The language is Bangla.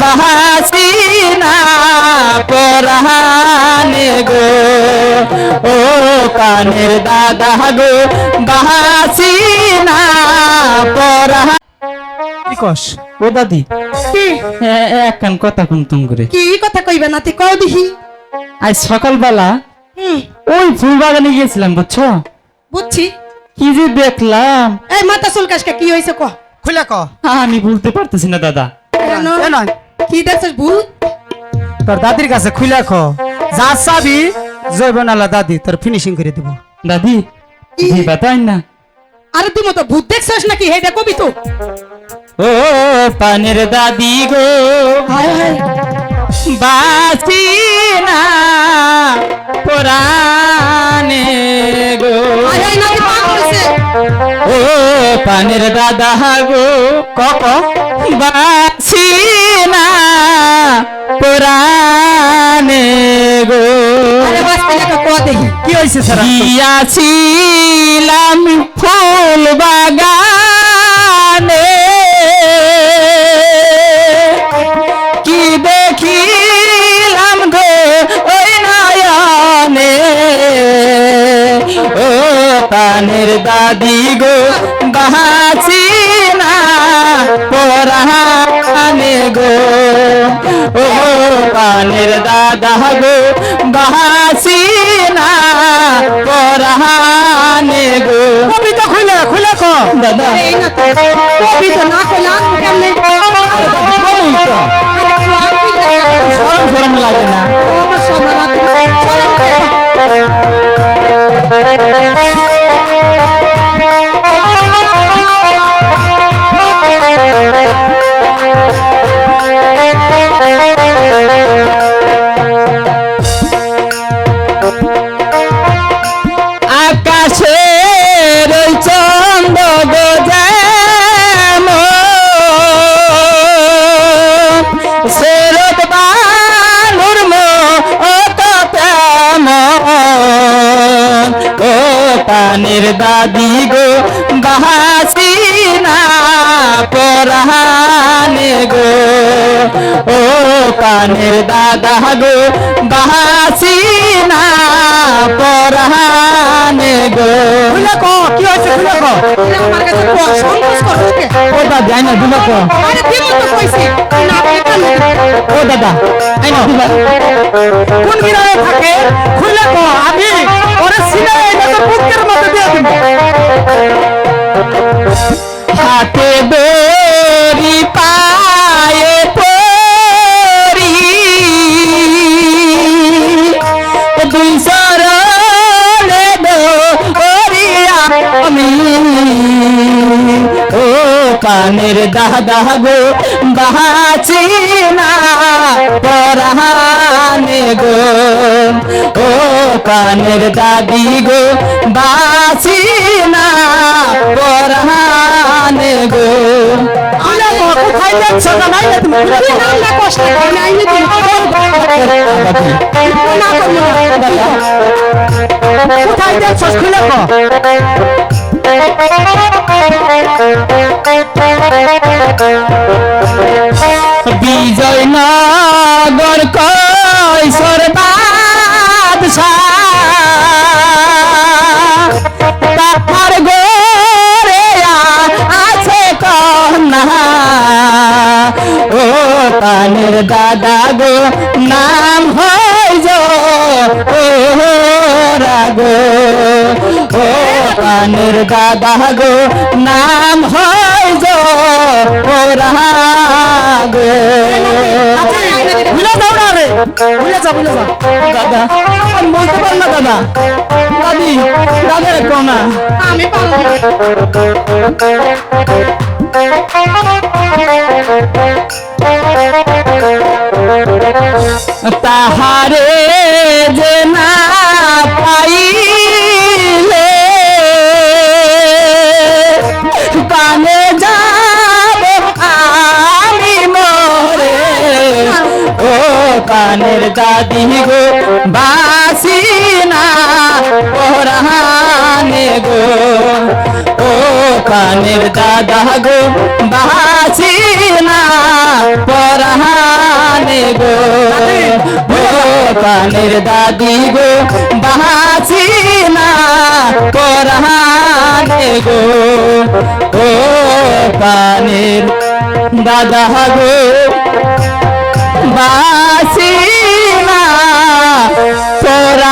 বাসি না পরানে গো। ও কানের দাদা গো বাসি না পরা কি কস ও দাদি। কি? এ- এক কান কথা কুমতুম করে। কি কথা কইবে না তুই কও দিহি। আজ সকালবেলা ওই ফুল বাগানে গিয়েছিলাম বুঝছ? বুঝছি। কি যে দেখলাম। এই মাথা চুলকাসকে কি হয়েছে ক? খুলে ক আমি বলতে পারতেছি না দাদা। নয়। কি দেখছিস ভূত তোর দাদির কাছে খুলে খ। যা চাবি জৈবনালা দাদি তোর ফিনিশিং করে দিব। দাদি কি? দিবা তাই না। আরে তুই মতো ভূত দেখছিস নাকি? হেটা কবি তো। ও পানের দাদি গো। হায় হায়। বাসি না পুরানে গো। হায় হায় ও পানের দাদা গো। ক ক? বাসি হয়েছে স্যার গিয়াছিলাম ফুল বাগানে। কি দেখিলাম গো ওই নয়নে? ও পানের দাদি গো বাহাসি না পরানে গো। ও পানের দাদা গো বাহাসি না পরানে গো। কবিতা খুলে খুলে কো। দাদা। কবিতা না না কইলাম কেমনে শরম শরম লাগে না। দাদি গো বাহাসি না পরানে গো। ও পানের দাদা গো বাহাসি না পরানে গো। ক কি হয়েছে ক। ক ও দাদা দিল কইছি? না আপনি কেন ও দাদা কোন বিরায়ে থাকে? কানের দাদা গো বাহাচি না পরানে গো। ও কানের দাদি গো বাসি না পরানে গো। কোথায় যাচ্ছ না তুমি কষ্ট করে। কোথায় যাচ্ছ? খুলে ক বিজয় নগর কৈশোর তাহার গোরে আছে কন্যা। ও কানের দাদা গো, নাম হয় ও রাগো। ও কানের দাদা গো নাম হয় যো ও ভুলে যাও না রে ভুলে যা ভুলে যা দাদা আমি বলতে পার না দাদা। দাদি দাদা রেখো না। আমি পারব তাহারে যে না কানের দাদি গো, বাসি না, পরানে গো। ও কানের দাদা গো, বাসি না, পরানে গো। ও পানের দাদি গো বাহাসি না পরাণে গো। ও পানের দাদা গো। বাসি না পরা